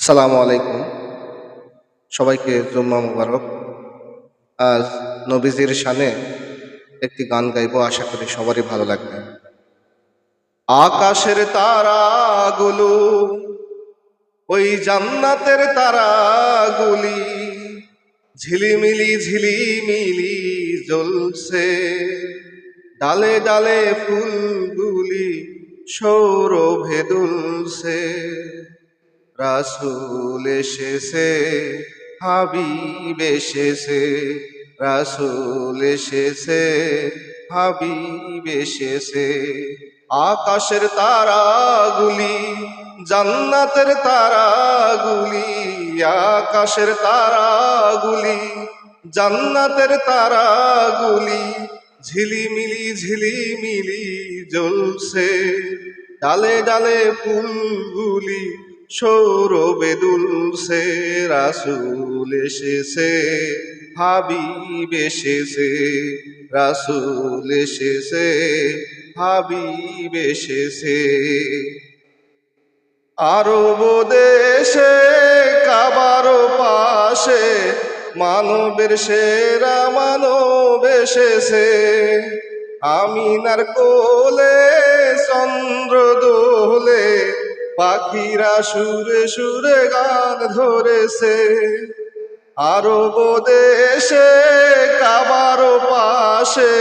সালামু আলাইকুম। সবাইকে জুম্মা মুবারক। আজ নবীজির শানে একটি গান গাইব, আশা করি সবারই ভালো লাগবে। আকাশের তারাগুলো, ওই জান্নাতের তারাগুলি ঝিলিমিলি ঝিলিমিলি জ্বলছে। ডালে ডালে ফুলগুলি সৌরভে দুলছে। রাসুল এসেছে, হাবিব এসেছে, রাসুল এসেছে, হাবিব এসেছে। আকাশের তারাগুলি, জান্নাতের তারাগুলি, আকাশের তারাগুলি, জান্নাতের তারাগুলি, ঝিলিমিলি ঝিলিমিলি জ্বলছে। ডালে ডালে ফুলগুলি সৌরভে দুলছে, রাসুল এসেছে, হাবিব এসেছে, রাসুল এসেছে, হাবিব এসেছে। আরব দেশে কাবার পাশে, মানবের সেরা মানব এসেছে। আমিনার কোলে চন্দ্র দোলে পাখিরা সুরে সুরে গান ধরেছে। আরব দেশে কাবার পাশে,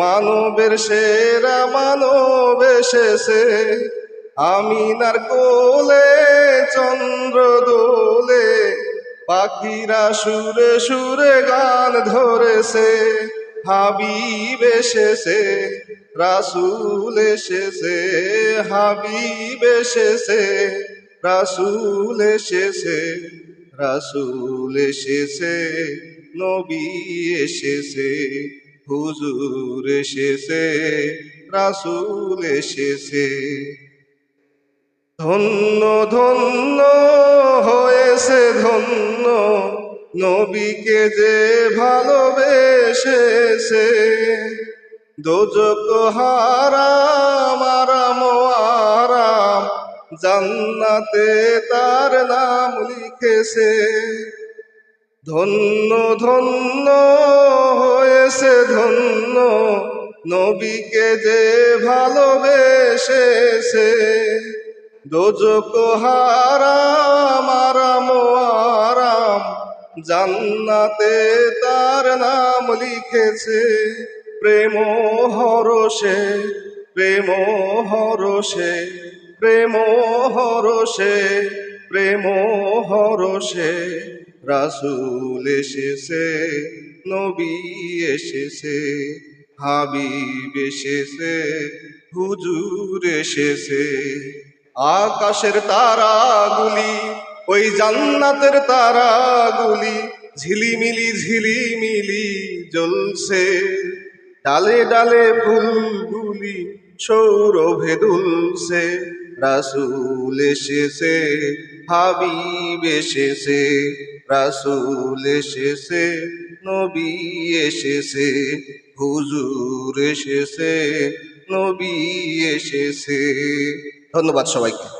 মানবের সেরা মানব এসেছে। আমিনার কোলে, চন্দ্র দোলে, পাখিরা সুরে সুরে গান ধরেছে। হাবিব এসেছে, রাসুল এসেছে, হাবিব এসেছে, রাসুল এসেছে রাসুল এসেছে, নবী এসেছে, হুজুর এসেছে, রাসুল এসেছে। ধন্য ধন্য হয়েছে, ধন্য নবীকে যে ভালোবেসেছে দোজক হারাম আরাম আরাম জান্নাতে তার নাম লিখেছে। ধন্য ধন্য হয়েছে, ধন্য নবীকে যে ভালোবেসেছে। দোজক হারাম আরাম আরাম জান্নাতে তার নাম লিখেছে, প্রেম হরসে প্রেম হরসে প্রেম হরসে প্রেম হরসে রাসুল এসেছে, নবী এসেছে, হাবিব এসেছে, হুজুর এসেছে। আকাশের তারাগুলি ওই জান্নাতের তারাগুলি ঝিলিমিলি ঝিলিমিলি জ্বলছে। ডালে ডালে ফুলগুলি সৌরভে দুলছে। রাসুল এসেছে, হাবিব এসেছে, রাসুল এসেছে, নবী এসেছে, হুজুর এসেছে, নবী এসেছে। ধন্যবাদ সবাইকে।